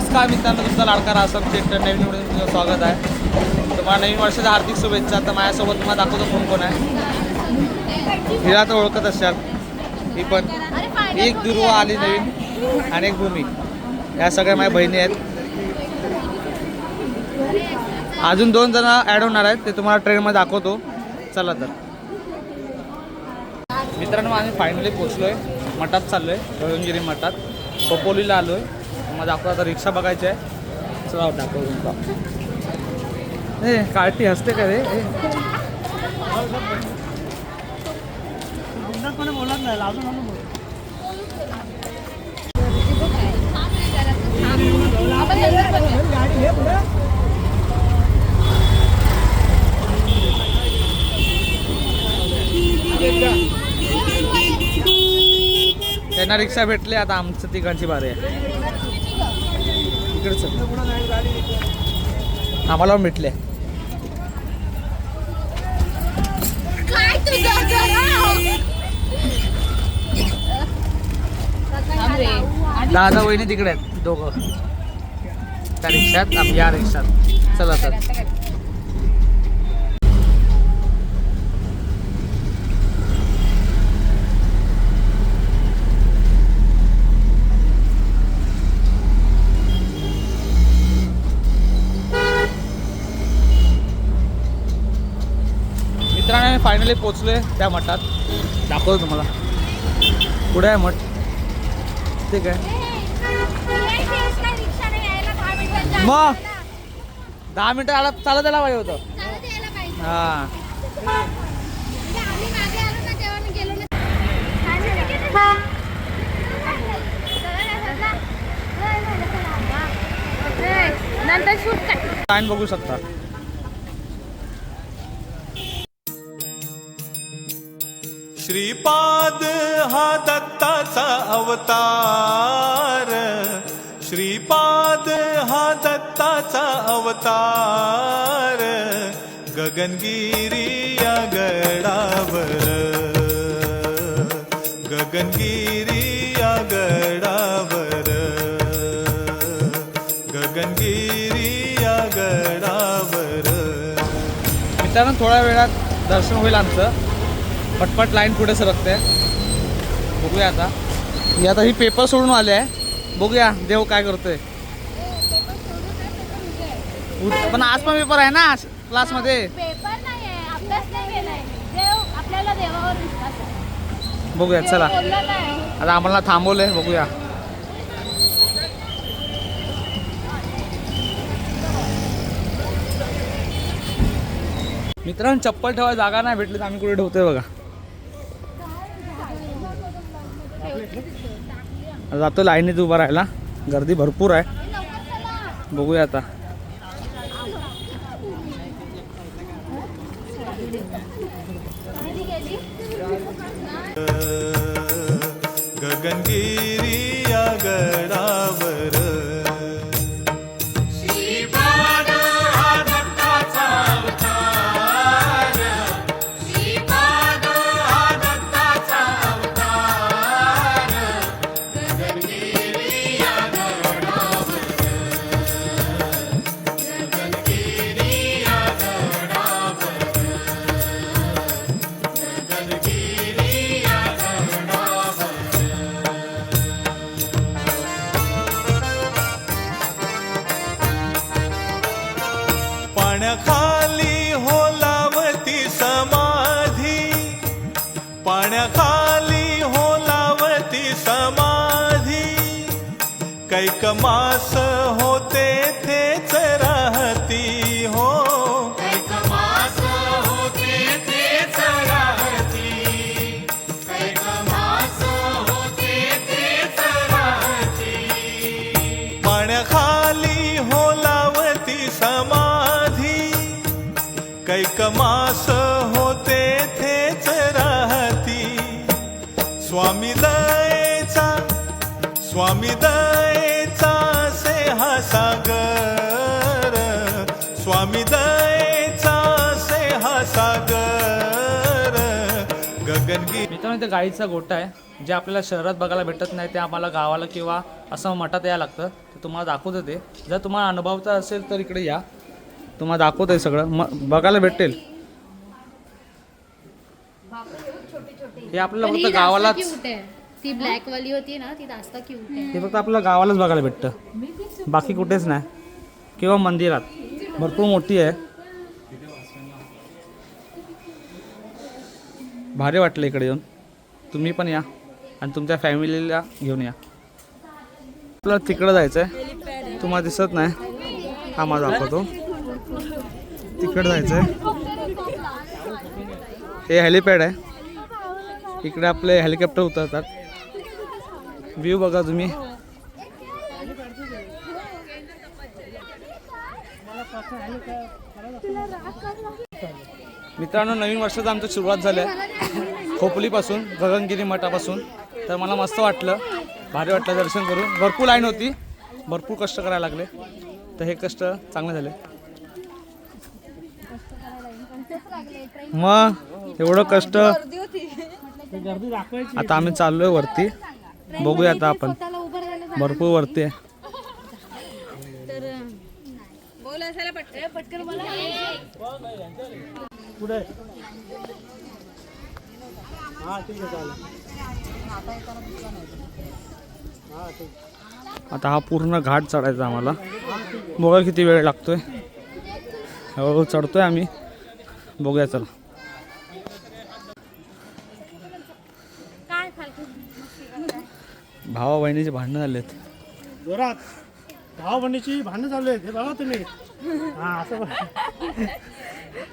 नमस्कार मित्रांनो तुमचा लाडका रासम थिएटर नवीन व्हिडिओ तुमचं स्वागत आहे. तुम्हाला नवीन वर्षाच्या हार्दिक शुभेच्छा. तर माझ्यासोबत तुम्हाला दाखवतो कोण कोण आहे. हिला तर ओळखत असाल. ही पण. एक दुर्वा आली नवीन आणि एक भूमी. या सगळ्या माझ्या बहिणी आहेत. अजून दोन जण ॲड होणार आहेत. ते तुम्हाला ट्रेनमध्ये दाखवतो. चला तर. मित्रांनो आम्ही फायनली पोचलो आहे मठात चाललो आहे रळंगिरी मठात. खोपोलीला आलो आहे मग आपलं आता रिक्षा बघायची आहे. चला दाखव तुमचा. ए कार्टी हसते का रे? त्यांना रिक्षा भेटली आता आमचं तिघांची बारी आहे. इकडचं. आम्हाला भेटले तुझं दादा वहिनी तिकडे आहेत दोघं. त्या रिक्षात या रिक्षात. चला तर फायनली पोचलोय त्या मठात. दाखवतो तुम्हाला. पुढे आहे मठ. ठीक आहे. मग? दहा मिनिटं आला चालत यायला पाहिजे होतं. हां. नंतर शूट बघू शकता. श्रीपाद हा दत्ताचा अवतार. श्रीपाद हा दत्ताचा अवतार. गगनगिरी या गडावर. गगनगिरी या गडावर. गगनगिरी या गडावर. मित्रांनो थोड्या वेळात दर्शन होईल आमचं. पटपट लाईन पुढे सरकते. बघूया आता. ही आता ही पेपर सोडून आले आहे. बघूया देव काय करतोय. पण आज पण पेपर आहे ना क्लासमध्ये बघूया चला. आता आम्हाला थांबवलंय बघूया. मित्रांनो चप्पल ठेवायला जागा नाही भेटली तर आम्ही कुठे ठेवतोय बघा. जातो लाईनीत उभा राहायला. गर्दी भरपूर आहे. बघूया आता. पाण्याखाली होलावती समाधी. पाण्याखाली होलावती समाधी. कैक मास हो स्वामी दयेचा स्वामी दयेचा से हा सागर. स्वामी दयेचा से हा सागर. गगनगी मित्रांनो ते गाईचा गोठा आहे. जे आपल्याला शहरात बघायला भेटत नाही ते आम्हाला गावाला किंवा असं मठात यायला लागतं. ते तुम्हाला दाखवतं ते जर तुम्हाला अनुभवता असेल तर इकडे या. तुम्हाला दाखवतं आहे सगळं. म बघायला भेटेल. हे आपल्याला पण ही फक्त जास्त गावालाच cute आहे. ती ब्लॅक वाली होती ना ती जास्त क्यूट आहे. हे फक्त आपल्याला गावालाच बघायला भेटतं. बाकी कुठेच नाही. किंवा मंदिरात. भरपूर मोठी आहे. भारी वाटलं इकडे येऊन. तुम्ही पण या. आणि तुमच्या फॅमिलीला घेऊन या. आपल्याला तिकडं जायचं आहे तुम्हाला दिसत नाही. हा माझा दाखवतो तिकडं जायचं आहे हे हेलिपॅड आहे. इकडे आपले हेलिकॉप्टर उतरतात. व्ह्यू बघा तुम्ही. मित्रांनो नवीन वर्षाचं आमचं सुरुवात झाली आहे खोपलीपासून गगनगिरी मठापासून. तर मला मस्त वाटलं. भारी वाटलं दर्शन करून. भरपूर लाईन होती. भरपूर कष्ट करायला लागले. तर हे कष्ट चांगले झाले. मग एवढं कष्ट आता आम्ही चाललोय वरती. बघूया आता आपण. भरपूर वरती आहे. आता हा पूर्ण घाट चढायचा आम्हाला. बघा किती वेळ लागतोय. हो चढतोय आम्ही. बघूया चला काय खालती भावा बहिणीचे भांडणं झालेत. जोरात. भाव बहिणीची भांडणं चालू आहेत हे बघा तुम्ही. हा असं बघा.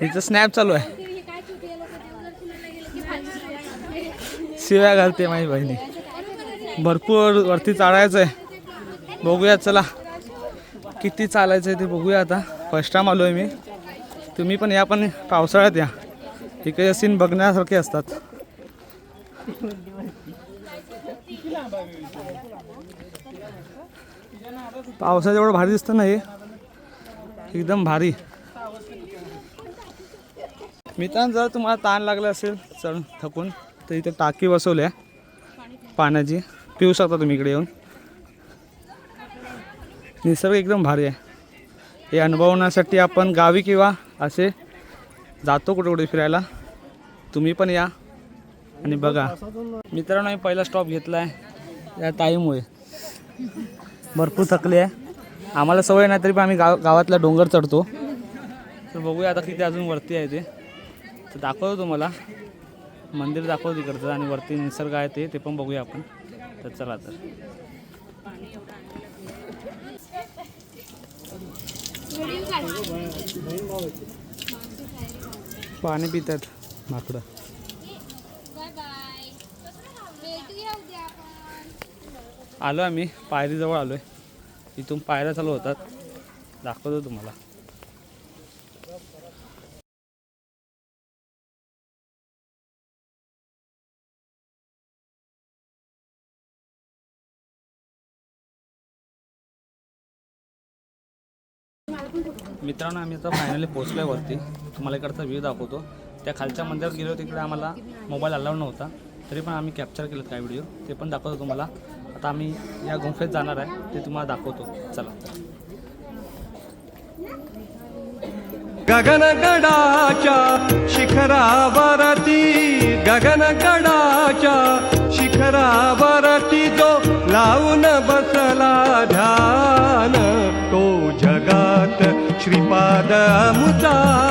हिचं स्नॅप चालू आहे. हे शिव्या घालते माझी बहिणी. भरपूर वरती चालायचं आहे बघूया चला. किती चालायचं आहे ते बघूया आता. फर्स्ट टाइम आलो आहे मी. तुम्ही पण या पण पावसाळ्यात या. इकडे सीन बघण्यासारखे असतात. पावसाचं एवढं भारी दिसतं ना हे एकदम भारी. मित्रांनो जर तुम्हाला ताण लागला असेल चढ थकून तर इथे टाकी बसवली आहे. पाण्याची. पिऊ शकता तुम्ही इकडे येऊन. निसर्ग एकदम भारी आहे. हे अनुभवण्यासाठी आपण गावी किंवा असे जातो कुठे कुठे फिरायला. तुम्ही पण या आणि बघा. मित्रांनो मी पहिला स्टॉप घेतला आहे या ताईमुळे भरपूर थकले आहे. आम्हाला सवय नाही तरी पण आम्ही गाव गावातला डोंगर चढतो. तर बघूया आता किती अजून वरती आहे ते. तर दाखवतो तुम्हाला. मंदिर दाखवतो तिकडचं आणि वरती निसर्ग आहे ते ते पण बघूया आपण. तर चला तर. पाणी पितात. माकडं बाय बाय भेटूया उद्या आपण आलो आम्ही. पायरीजवळ आलो आहे इथून पायऱ्या चालू होतात. दाखवतो तुम्हाला. मित्रांनो आम्ही आता फायनली पोचलो आहे वरती. तुम्हाला इकडचा व्ह्यू दाखवतो. त्या खालच्या मंदिरात गेलो तिकडे आम्हाला मोबाईल अलाउड नव्हता. तरी पण आम्ही कॅप्चर केलं काय व्हिडिओ ते पण दाखवतो तुम्हाला. आता आम्ही या गुंफेत जाणार आहे. ते तुम्हाला दाखवतो. चला. गगनगडाच्या शिखरावरती गगनगडाच्या शिखरावरती जो लावून बसला ध्यान तो जगात श्रीपाद मुदा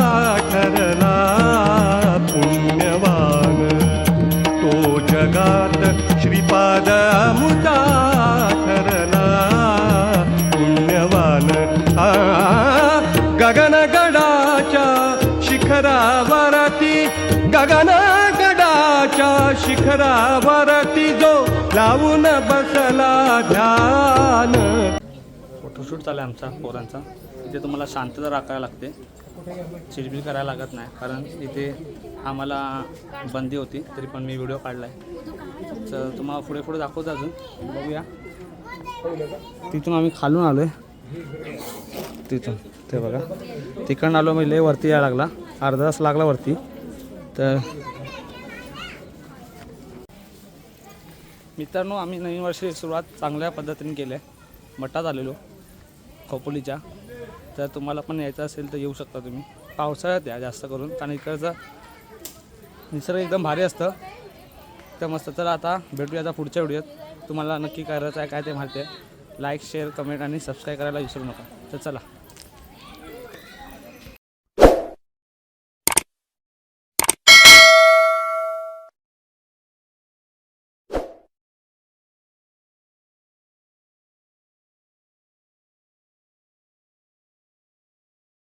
फोटोशूट चालू आहे आमचा पोरांचा. इथे तुम्हाला शांतता राखायला लागते. चिडबिड करायला लागत नाही कारण इथे आम्हाला बंदी होती तरी पण मी व्हिडिओ काढला आहे तर तुम्हाला पुढे पुढे दाखवतो अजून. बघूया. तिथून आम्ही खालून आलो आहे तिथून ते बघा. तिकडून आलो मी लय वरती यायला लागला. अर्धा तास लागला वरती. तर मित्रांनो आम्ही नवीन वर्षाची सुरुवात चांगल्या पद्धतीने केली आहे. मठात आलेलो. खोपोलीच्या तर तुम्हाला पण यायचं असेल तर येऊ शकता तुम्ही. पावसाळ्यात या जास्त करून कारण इकडचं निसर्ग एकदम भारी असतं. तर मस्त तर आता भेटूया आता पुढच्या व्हिडिओत. तुम्हाला नक्की करायचं आहे काय ते माहिती आहे. लाईक शेअर कमेंट आणि सबस्क्राईब करायला विसरू नका. तर चला.